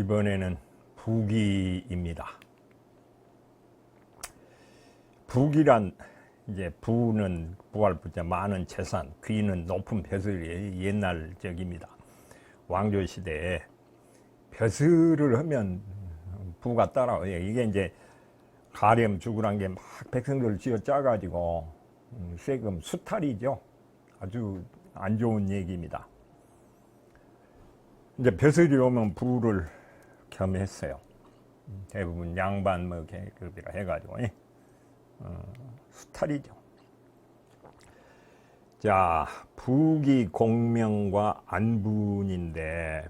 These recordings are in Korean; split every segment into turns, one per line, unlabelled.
이번에는 부기입니다. 부기란 이제 부는 부활부자 많은 재산, 귀는 높은 벼슬이 옛날 적입니다. 왕조 시대에 벼슬을 하면 부가 따라와요. 이게 이제 가렴 죽으란 게 막 백성들을 쥐어 짜가지고 음, 세금 수탈이죠. 아주 안 좋은 얘기입니다. 이제 벼슬이 오면 부를 겸했어요. 음, 대부분 양반 뭐 계급이라 해가지고 예. 어, 수탈이죠. 자 부기 공명과 안분인데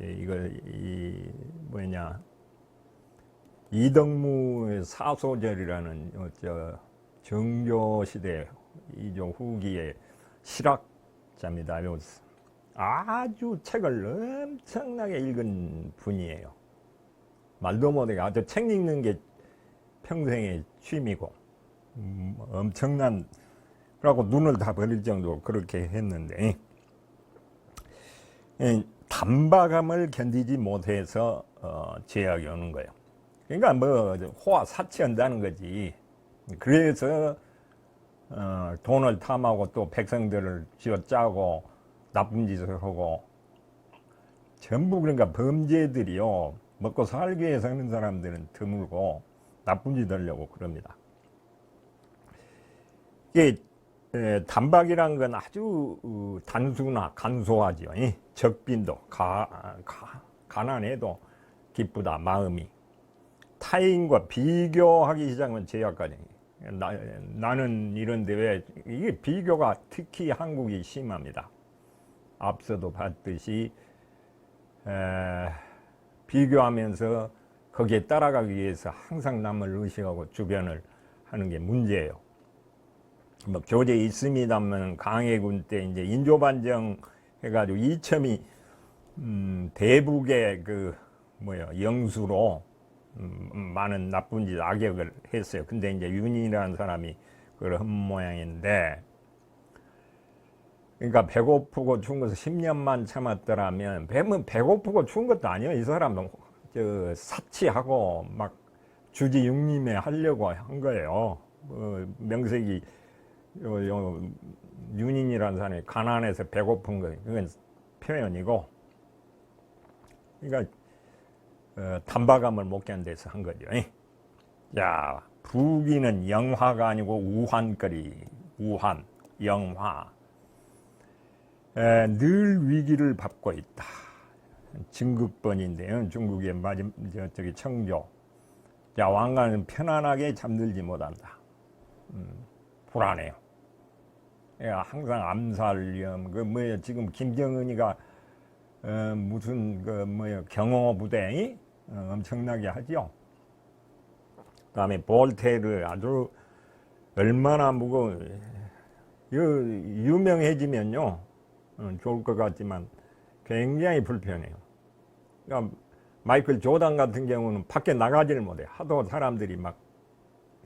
예, 이거 이 뭐냐 이덕무의 사소절이라는 어, 저 정조 시대 이종 후기의 실학자입니다. 요 아주 책을 엄청나게 읽은 분이에요. 말도 못하게 아주 책 읽는 게 평생의 취미고 음, 엄청난 그러고 눈을 다 버릴 정도로 그렇게 했는데 이 단박함을 견디지 못해서 어, 제약이 오는 거예요. 그러니까 뭐 호화 사치한다는 거지. 그래서 어, 돈을 탐하고 또 백성들을 쥐어짜고 나쁜 짓을 하고 전부 그러니까 범죄들이요 먹고 살기 위해서 하는 사람들은 드물고 나쁜 짓 하려고 그럽니다. 이게 에, 단박이란 건 아주 어, 단순하 간소하지요. 이 적빈도 가, 가, 가난해도 기쁘다 마음이 타인과 비교하기 시작하면 제약까지 나, 나는 이런데 왜 이게 비교가 특히 한국이 심합니다. 앞서도 봤듯이 에, 비교하면서 거기에 따라가기 위해서 항상 남을 의식하고 주변을 하는 게 문제예요. 뭐 교재 있습니다만 강해군 때 이제 인조반정 해가지고 이첨이 음, 대북의 그 뭐야 영수로 음, 많은 나쁜 짓 악역을 했어요. 근데 이제 윤인이라는 사람이 한 모양인데 그러니까 배고프고 추운 것을 10년만 참았더라면 배면 배고프고 추운 것도 아니에요. 이 사람은 저 사치하고 막 주지 육림에 하려고 한 거예요. 어, 명색이 요, 요 윤인이라는 사람이 가난해서 배고픈 거 그건 표현이고 그러니까 어, 단박함을 못 견뎌서 한 거죠. 자, 부기는 영화가 아니고 우환거리, 우환, 영화. 에, 늘 위기를 밟고 있다. 진급번인데요. 중국의 마지 저쪽이 청조. 자, 왕가는 편안하게 잠들지 못한다. 음, 불안해요. 예, 항상 암살 위험, 그 뭐야 지금 김정은이가 어, 무슨 그 뭐야 경호 부대 어, 엄청나게 하죠. 그다음에 볼테르 아주 얼마나 무거워 유명해지면요 어, 좋을 것 같지만 굉장히 불편해요. 그러니까 마이클 조단 같은 경우는 밖에 나가지를 못해. 하도 사람들이 막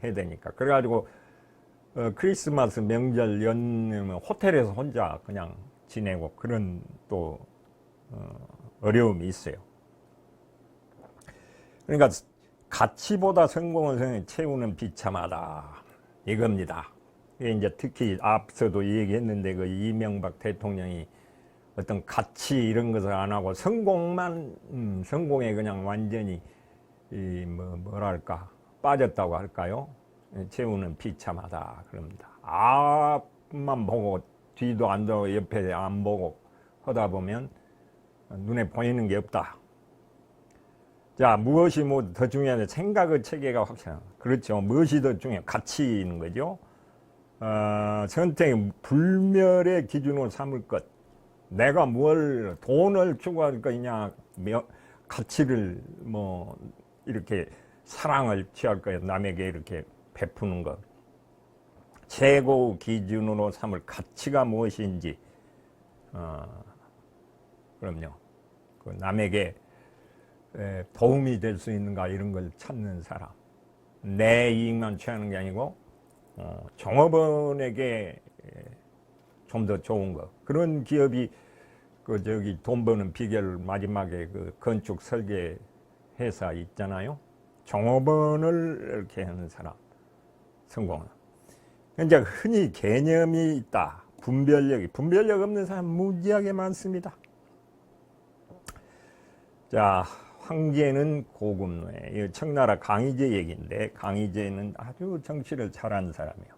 해야 되니까. 그래가지고 어, 크리스마스 명절 연면 호텔에서 혼자 그냥 지내고 그런 또 어, 어려움이 있어요. 그러니까 가치보다 성공을 채우는 비참하다 이겁니다. 이제 특히 앞서도 얘기했는데 그 이명박 대통령이 어떤 가치 이런 것을 안 하고 성공만 음, 성공에 그냥 완전히 이 뭐 뭐랄까 빠졌다고 할까요? 채우는 비참하다 그럽니다. 앞만 보고 뒤도 안 보고 옆에 안 보고 하다 보면 눈에 보이는 게 없다. 자, 무엇이 뭐 더 중요한데 생각의 체계가 확실한. 그렇죠. 무엇이 더 중요해? 가치인 거죠. 어, 선택 불멸의 기준으로 삼을 것. 내가 뭘 돈을 추구할 거냐, 가치를 뭐 이렇게 사랑을 취할 거야. 남에게 이렇게 베푸는 것. 최고 기준으로 삼을 가치가 무엇인지. 어, 그럼요. 그 남에게 도움이 될 수 있는가 이런 걸 찾는 사람. 내 이익만 취하는 게 아니고 어, 종업원에게 좀 더 좋은 것. 그런 기업이 그 저기 돈 버는 비결 마지막에 그 건축 설계 회사 있잖아요. 종업원을 이렇게 하는 사람 성공은. 이제 흔히 개념이 있다. 분별력이 분별력 없는 사람 무지하게 많습니다. 자, 황제는 고금노예. 이 청나라 강희제 얘기인데 강희제는 아주 정치를 잘하는 사람이에요.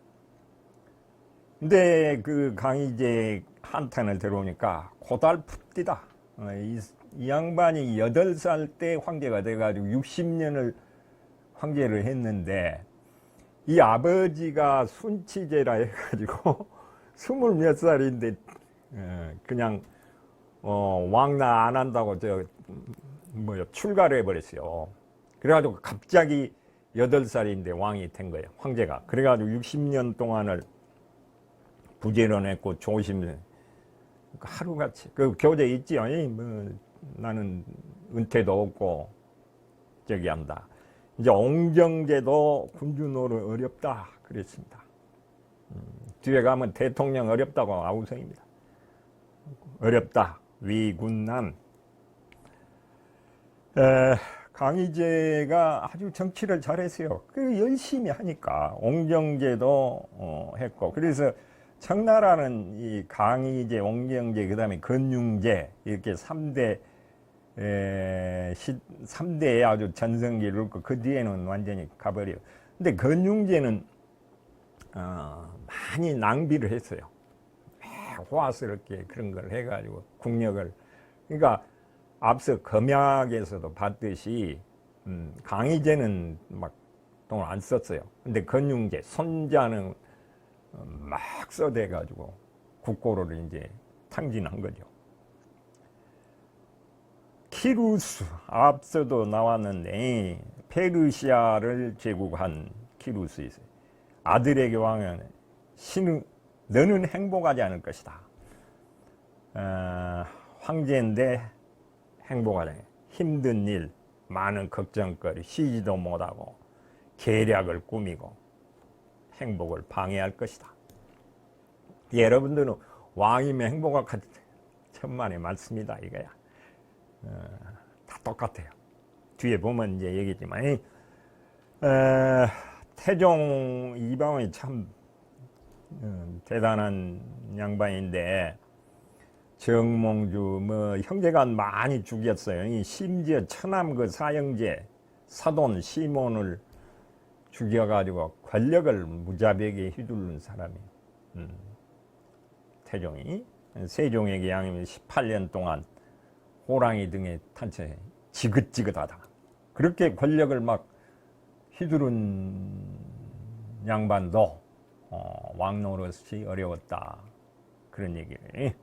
근데 그 강희제 한탄을 들어오니까 고달프디다. 어, 이, 이 양반이 8살 때 황제가 돼가지고 60년을 황제를 했는데 이 아버지가 순치제라 해가지고 스물 몇 살인데 어, 그냥 어, 왕나 안 한다고 저 뭐요 출가를 해버렸어요. 그래가지고 갑자기 여덟 살인데 왕이 된 거예요. 황제가. 그래가지고 60년 동안을 부지런했고 조심 하루같이 그 교재 있지요. 뭐 나는 은퇴도 없고 저기 한다. 이제 옹정제도 군주노릇 어렵다 그랬습니다. 음, 뒤에 가면 대통령 어렵다고 아우성입니다. 어렵다 위군난 에, 강희제가 아주 정치를 잘했어요. 그 열심히 하니까 옹정제도 어, 했고 그래서 청나라는 이 강희제, 옹정제, 그다음에 건융제 이렇게 삼대 에, 시, 3대에 아주 전성기를 얻고 그 뒤에는 완전히 가버려요. 근데 건융제는 어, 많이 낭비를 했어요. 호화스럽게 그런 걸 해가지고 국력을 그러니까 앞서 검약에서도 봤듯이 음, 강희제는 막 돈을 안 썼어요. 근데 건융제 손자는 어, 막 써대 가지고 국고를 이제 탕진한 거죠. 키루스 앞서도 나왔는데 페르시아를 제국한 키루스 있어요. 아들에게 왕은 신은 너는 행복하지 않을 것이다. 어, 황제인데 행복하지 않아. 힘든 일, 많은 걱정거리, 쉬지도 못하고 계략을 꾸미고 행복을 방해할 것이다. 여러분들은 왕이면 행복할 것 천만의 말씀이다 이거야. 어, 다 똑같아요. 뒤에 보면 이제 얘기지만 이, 어, 태종 이방원이 참 어, 대단한 양반인데 정몽주 뭐 형제가 많이 죽였어요. 이 심지어 천암 그 사형제 사돈 시몬을 죽여가지고 권력을 무자비하게 휘두른 사람이 음, 태종이 세종에게 양이면 18년 동안 호랑이 등에 탄채 지긋지긋하다. 그렇게 권력을 막 휘두른 양반도 어, 왕 노릇이 어려웠다. 그런 얘기를.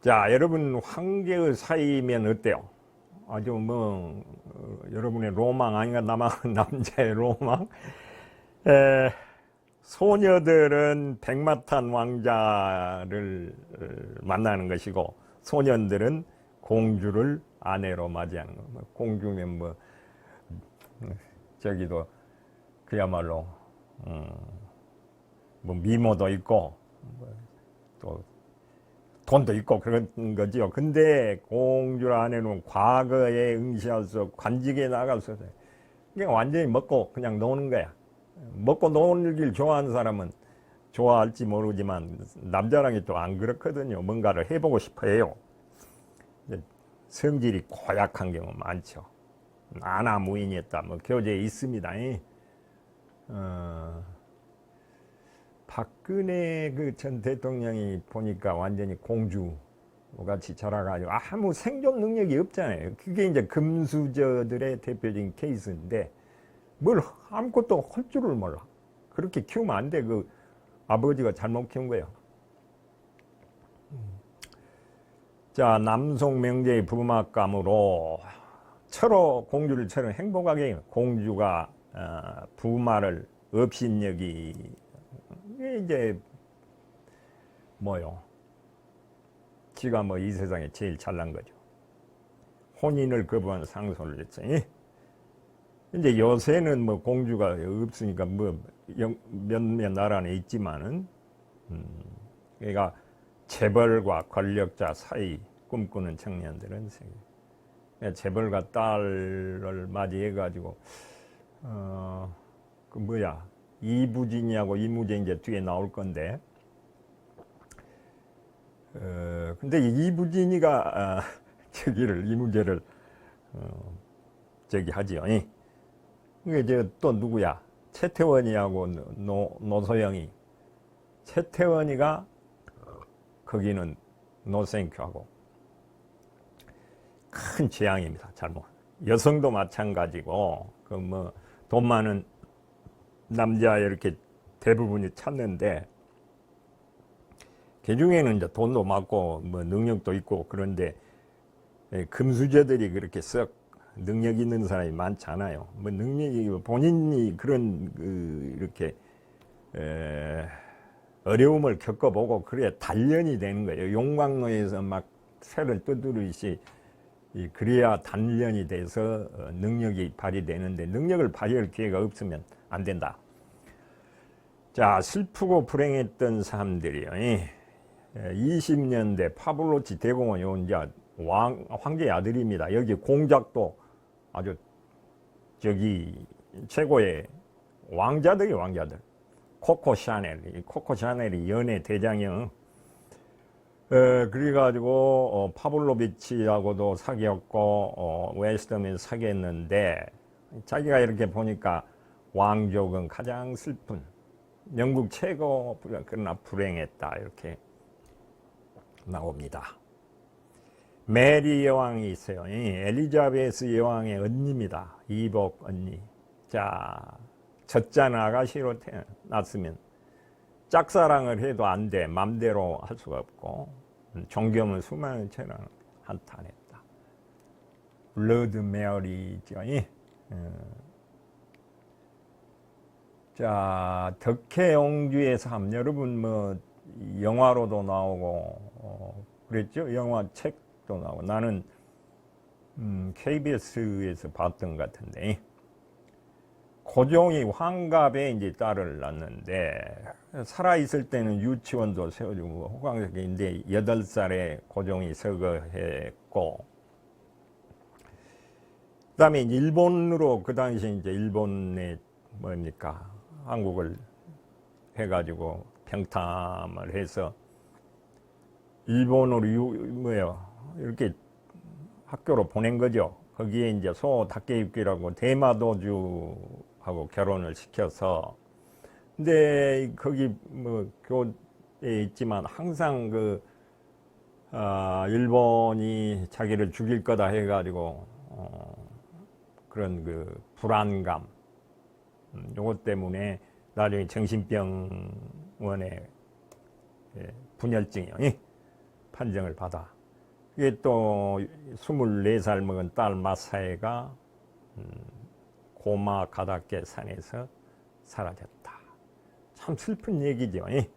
자, 여러분 황제의 사이면 어때요? 아주 뭐 어, 여러분의 로망 아닌가 남아 남자의 로망? 에, 소녀들은 백마탄 왕자를 어, 만나는 것이고 소년들은 공주를 아내로 맞이하는 거. 뭐 공주면 뭐 음, 저기도 그야말로 음, 뭐 미모도 있고 뭐또 돈도 있고 그런 거지요. 근데 공주를 아내는 과거에 없고 관직에 나가서 그냥 완전히 먹고 그냥 노는 거야. 먹고 놀길 좋아하는 사람은 좋아할지 모르지만 남자랑이 또 안 그렇거든요. 뭔가를 해보고 싶어 해요. 성질이 고약한 경우 많죠. 아나 무인이었다. 뭐 교재에 있습니다. 어, 박근혜 그 전 대통령이 보니까 완전히 공주 같이 자라가지고 아무 생존 능력이 없잖아요. 그게 이제 금수저들의 대표적인 케이스인데 뭘 아무것도 할 줄을 몰라. 그렇게 키우면 안 돼. 그 아버지가 잘못 키운 거예요. 자, 남송 명제의 부막감으로 철호 공주를 처럼 행복하게 공주가 어, 부마를 업신여기 이게 이제 뭐요? 지가 뭐 이 세상에 제일 잘난 거죠. 혼인을 거부한 상소를 했더니 이제 요새는 뭐 공주가 없으니까 뭐 몇몇 나라는 있지만은 음, 그러니까 재벌과 권력자 사이 꿈꾸는 청년들은 재벌과 딸을 맞이해 가지고 어, 그 뭐야 이부진이하고 이무재 이제 뒤에 나올 건데 어, 근데 이 이부진이가 아, 저기를 이무재를 어, 저기 하지요. 이. 이게 이제 또 누구야? 최태원이하고 노, 노소영이 최태원이가 거기는 노생큐하고 큰 재앙입니다. 잘못. 여성도 마찬가지고 그 뭐 돈 많은 남자 이렇게 대부분이 찾는데 그 중에는 이제 돈도 많고 뭐 능력도 있고 그런데 예, 금수저들이 그렇게 썩 능력 있는 사람이 많잖아요. 뭐 능력이 본인이 그런 그 이렇게 에, 어려움을 겪어보고 그래야 단련이 되는 거예요. 용광로에서 막 새를 뜯으듯이 이 그래야 단련이 돼서 어, 능력이 발휘되는데 능력을 발휘할 기회가 없으면 안 된다. 자 슬프고 불행했던 사람들이요. 이, 20년대 파블로치 대공원 요 이제 왕 황제의 아들입니다. 여기 공작도 아주 저기 최고의 왕자들이 왕자들. 코코 샤넬, 이 코코 샤넬이 연애 대장이요. 에, 그래가지고 어, 파블로비치하고도 사귀었고 어, 웨스터민 사귀었는데 자기가 이렇게 보니까 왕족은 가장 슬픈 영국 최고 그러나 불행했다 이렇게 나옵니다. 메리 여왕이 있어요. 이 엘리자베스 여왕의 언니입니다. 이복 언니. 자, 젖잔 아가씨로 태어났으면 짝사랑을 해도 안 돼. 맘대로 할 수가 없고 음, 종교는 수많은 채널 한탄했다. 블러드 메어리죠. 이. 어. 자, 덕혜옹주의 삶. 여러분 뭐 영화로도 나오고 어, 그랬죠. 영화 책도 나오고 나는 음, KBS에서 봤던 것 같은데 고종이 환갑에 이제 딸을 낳는데 살아 있을 때는 유치원도 세워주고 호강적인데 여덟 살에 고종이 서거했고 그다음에 이제 일본으로 그 당시 이제 일본에 뭡니까 한국을 해가지고 평탐을 해서 일본으로 유, 뭐요 이렇게 학교로 보낸 거죠. 거기에 이제 소 닭개육기라고 대마도주 하고 결혼을 시켜서 근데 거기 뭐 교에 있지만 항상 그 아, 일본이 자기를 죽일 거다 해가지고 어, 그런 그 불안감 음, 요것 때문에 나중에 정신병원에 예, 분열증이 예, 판정을 받아. 이게 또 24살 먹은 딸 마사에가 음, 고마 가닥계 산에서 사라졌다. 참 슬픈 얘기죠. 예.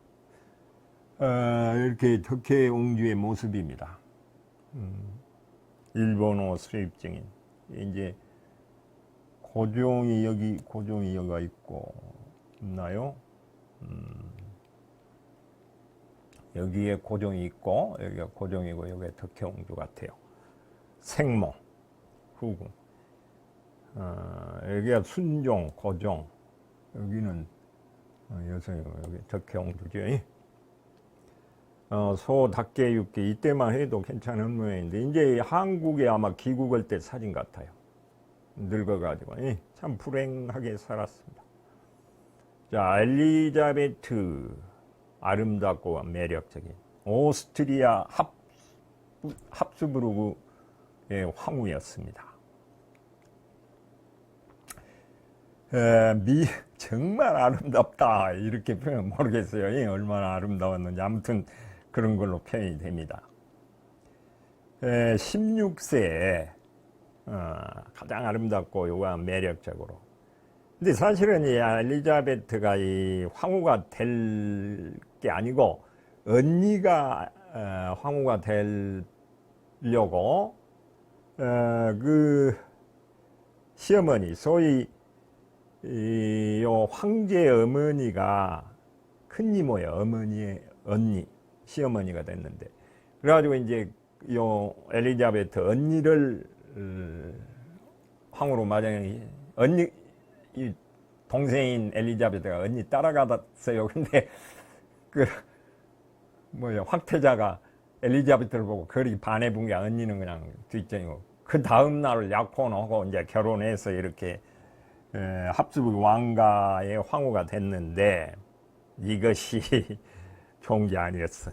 어, 이렇게 덕혜옹주의 모습입니다. 음, 일본어 수입 증인 이제 고종이 여기 고종이 여기가 있고 있나요? 음, 여기에 고종이 있고 여기가 고종이고 여기에 덕혜옹주 같아요. 생모 후궁 어, 여기가 순종 고종 여기는 어, 여성이고 여기 덕혜옹주죠. 어, 소, 닭개, 육개 이때만 해도 괜찮은 모양인데 이제 한국에 아마 귀국할 때 사진 같아요. 늙어가지고 예, 참 불행하게 살았습니다. 자 엘리자베트 아름답고 매력적인 오스트리아 합, 합스부르크의 황후였습니다. 에, 미 정말 아름답다 이렇게 표현 모르겠어요. 예, 얼마나 아름다웠는지 아무튼 그런 걸로 표현이 됩니다. 에, 16세에 어, 가장 아름답고 요가 매력적으로. 근데 사실은 이 엘리자베트가 이 황후가 될 게 아니고 언니가 어, 황후가 되려고 어, 그 시어머니 소위 이, 요 황제 어머니가 큰 이모예요 어머니의 언니 시어머니가 됐는데 그래가지고 이제 요 엘리자베트 언니를 어, 황후로 맞아요. 언니 이 동생인 엘리자베트가 언니 따라가봤어요. 근데 그 뭐야 황태자가 엘리자베트를 보고 그리 반해본 게 언니는 그냥 뒷전이고 그 다음 날 약혼하고 이제 결혼해서 이렇게 에, 합수부 왕가의 황후가 됐는데 이것이 좋은 게 아니었어.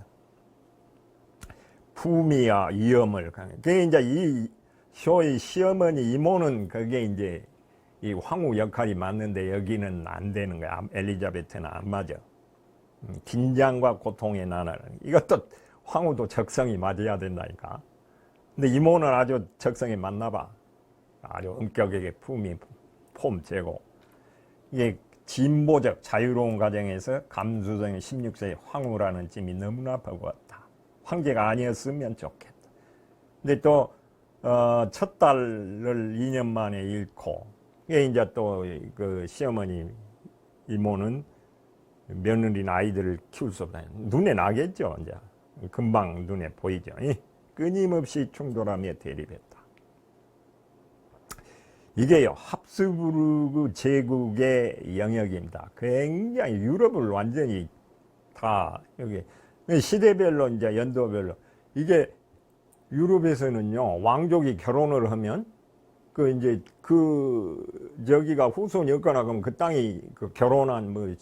품위와 위엄을 강해. 그게 이제 이 쇼의 시어머니 이모는 그게 이제 이 황후 역할이 맞는데 여기는 안 되는 거야. 엘리자베트는 안 맞아. 음, 긴장과 고통의 나라는 이것도 황후도 적성이 맞아야 된다니까. 근데 이모는 아주 적성이 맞나 봐. 아주 엄격하게 품위, 폼 제고. 이게 진보적 자유로운 가정에서 감수성의 16세의 황후라는 찜이 너무나 버거웠다. 황제가 아니었으면 좋겠다. 근데 또, 어, 첫 딸을 2년 만에 잃고, 이게 이제 또 그 시어머니 이모는 며느리 아이들을 키울 수 없다. 눈에 나겠죠, 이제. 금방 눈에 보이죠. 이 끊임없이 충돌하며 대립했다. 이게요, 합스부르크 제국의 영역입니다. 굉장히 유럽을 완전히 다 여기 시대별로 이제 연도별로. 이게 유럽에서는요 왕족이 결혼을 하면 그 이제 그 저기가 후손이 없거나 그러면 그 땅이 그 결혼한 뭐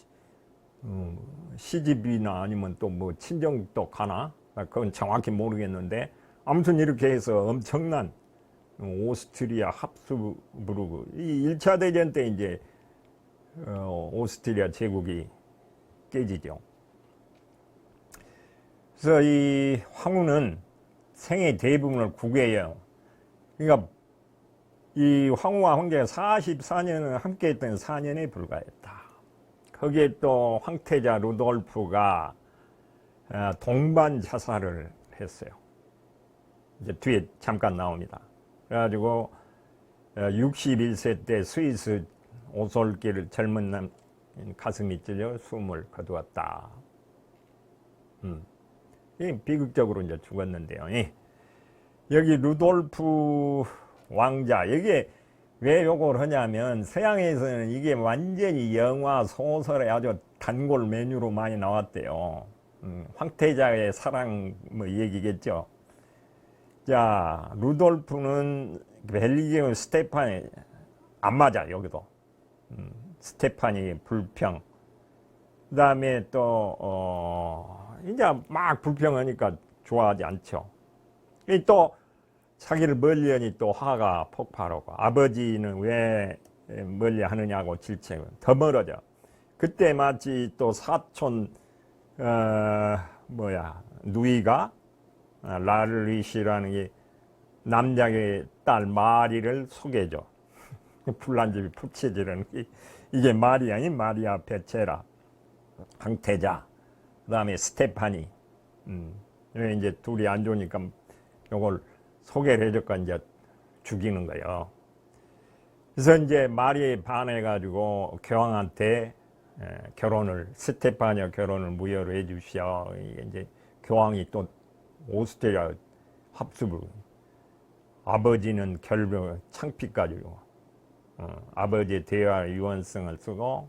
음, 시집이나 아니면 또 뭐 친정도 가나? 그건 정확히 모르겠는데. 아무튼 이렇게 해서 엄청난 오스트리아 합스부르크 이 1차 대전 때 이제 어, 오스트리아 제국이 깨지죠. 그래서 이 황후는 생애 대부분을 국외해요. 그러니까 이 황후와 황제가 44년을 함께했던 4년에 불과했다. 거기에 또 황태자 루돌프가 아, 동반 자살을 했어요. 이제 뒤에 잠깐 나옵니다. 그래가지고 61세 때 스위스 오솔길을 젊은 남 가슴이 찔려 숨을 거두었다. 음. 비극적으로 이제 죽었는데요. 여기 루돌프 왕자, 이게 왜 요걸 하냐면 서양에서는 이게 완전히 영화, 소설에 아주 단골 메뉴로 많이 나왔대요. 음, 황태자의 사랑 뭐 얘기겠죠. 자, 루돌프는 벨기에 스테판이 안 맞아 여기도. 음, 스테판이 불평. 그다음에 또 어, 이제 막 불평하니까 좋아하지 않죠. 이또 자기를 멀리하니 또 화가 폭발하고 아버지는 왜 멀리하느냐고 질책은 더 멀어져. 그때 마치 또 사촌 어, 뭐야 누이가 아, 라르리시라는 게 남작의 딸 마리를 소개해줘. 불난집이 푹치지는 이게 마리 아닌 마리아 베체라 황태자 그다음에 스테파니 음, 왜 이제 둘이 안 좋으니까 요걸 소개를 해줬고 이제 죽이는 거예요. 그래서 이제 마리에 반해가지고 교황한테 에, 결혼을 스테파니아 결혼을 무효로 해주시오. 이게 이제 교황이 또 오스트리아 합수부 아버지는 결벽 창피 가지고 어, 아버지의 대화 유언성을 쓰고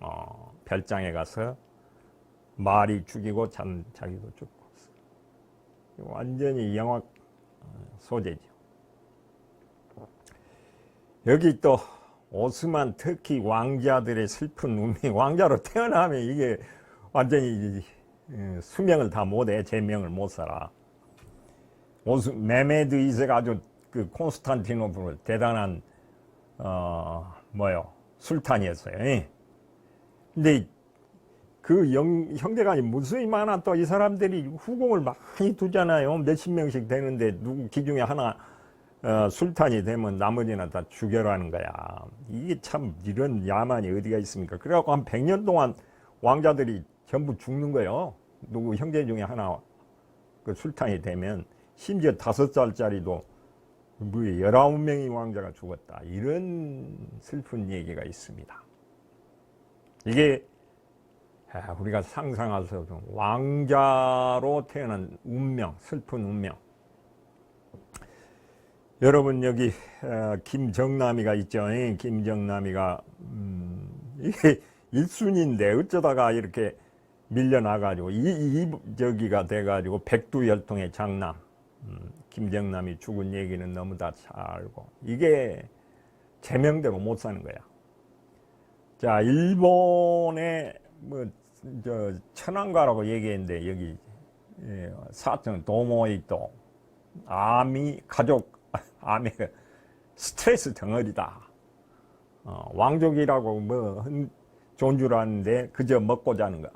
어, 별장에 가서 말이 죽이고 잔, 자기도 죽고 완전히 영화 소재죠. 여기 또 오스만 특히 왕자들의 슬픈 운명 왕자로 태어나면 이게 완전히 어, 수명을 다 못해 제명을 못 살아. 오스 메메드 2세가 아주 그 콘스탄티노플 대단한 어 뭐요 술탄이었어요. 예. 근데 그 영, 형제간이 무수히 많아 또 이 사람들이 후궁을 많이 두잖아요. 몇십 명씩 되는데 누구 기중에 하나 어, 술탄이 되면 나머지는 다 죽여라는 거야. 이게 참 이런 야만이 어디가 있습니까? 그래갖고 한 100년 동안 왕자들이 전부 죽는 거예요. 누구 형제 중에 하나 그 술탄이 되면 심지어 다섯 살짜리도 뭐 열아홉 명의 왕자가 죽었다. 이런 슬픈 얘기가 있습니다. 이게 아, 우리가 없는 왕자로 태어난 운명, 슬픈 운명. 여러분 여기 어, 김정남이가 있죠. 예, 김정남이가 음, 이게 일순인데 어쩌다가 이렇게 밀려나가지고 이, 이 저기가 돼가지고 백두열통의 장남 음, 김정남이 죽은 얘기는 너무 다 잘 알고 이게 제명대로 못 사는 거야. 자 일본의 뭐저 천안가라고 얘기했는데 여기 예, 사천 도모이도 아미 가족 아미 스트레스 덩어리다. 어, 왕족이라고 뭐 아는데 그저 먹고 자는 거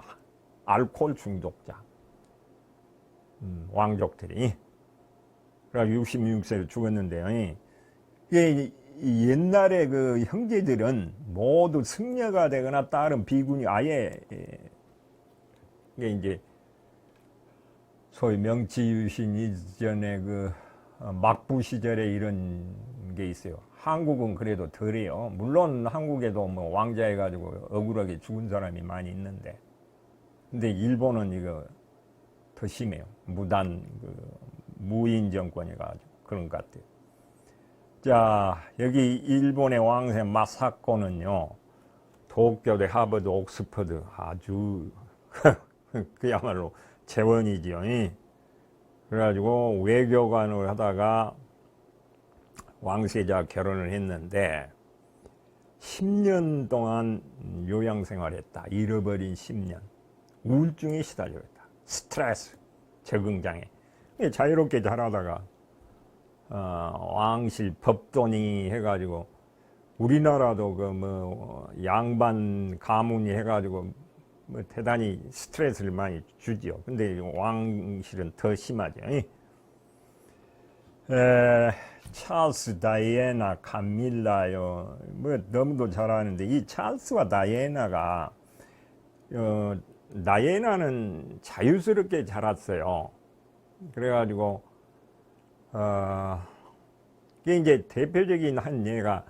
알코올 중독자 음, 왕족들이 66세로 죽었는데요. 이게 이- 이 옛날에 그 형제들은 모두 승려가 되거나 다른 비군이 아예 예, 이게 이제 소위 명치유신 이전에 그 어, 막부 시절에 이런 게 있어요. 한국은 그래도 덜해요. 물론 한국에도 뭐 왕자 해가지고 억울하게 죽은 사람이 많이 있는데, 근데 일본은 이거 더 심해요. 무단 그 무인 정권이 가지고 그런 것 같아요. 자 여기 일본의 왕세 마사코는요 도쿄대 하버드 옥스퍼드 아주 그야말로 재원이지요. 이. 그래가지고 외교관을 하다가 왕세자 결혼을 했는데 10년 동안 요양 생활했다. 잃어버린 10년. 우울증에 시달렸다. 스트레스, 적응장애. 이게 자유롭게 자라다가 어, 왕실 법도니 해가지고 우리나라도 그 뭐 양반 가문이 해가지고 뭐 대단히 스트레스를 많이 주지요. 근데 왕실은 더 심하죠. 에, 찰스, 다이애나, 카밀라요. 뭐 너무도 잘 아는데 이 찰스와 다이애나가 어, 다이애나는 자유스럽게 자랐어요. 그래가지고 어, 이게 이제 대표적인 한 예가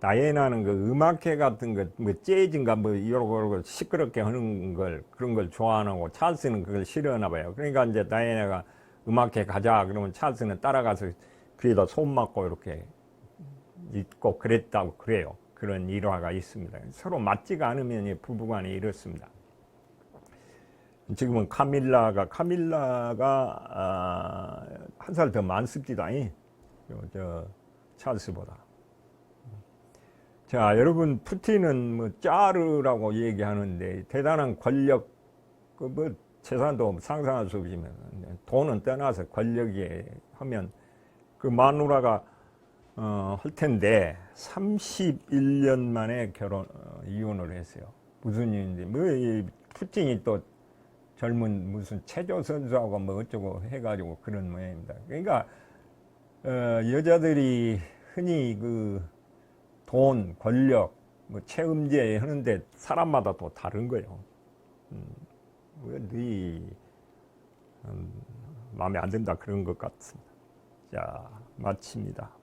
다이애나는 그 음악회 같은 거, 뭐 재즈인가 뭐 이러고 시끄럽게 하는 걸 그런 걸 좋아하고 찰스는 그걸 싫어하나 봐요. 그러니까 이제 다이애나가 음악회 가자 그러면 찰스는 따라가서 귀에다 손 맞고 이렇게 있고 그랬다고 그래요. 그런 일화가 있습니다. 서로 맞지가 않으면 이 부부간에 이렇습니다. 지금은 카밀라가 카밀라가 아, 한살 더 많습니다. 이. 저, 저 찰스보다. 자, 여러분 푸틴은 뭐 짜르라고 얘기하는데 대단한 권력 그뭐 재산도 상상할 수 없지만 돈은 떠나서 권력이 하면 그 마누라가 어, 할 텐데 31년 만에 결혼 어, 이혼을 했어요. 무슨 일인지 뭐이 푸틴이 또 젊은 무슨 체조 선수하고 뭐 어쩌고 해가지고 그런 모양입니다. 그러니까 어, 여자들이 흔히 그 돈, 권력, 뭐 체음제 하는데 사람마다 또 다른 거예요. 음, 뭐네 음, 마음에 안 든다 그런 것 같습니다. 자 마칩니다.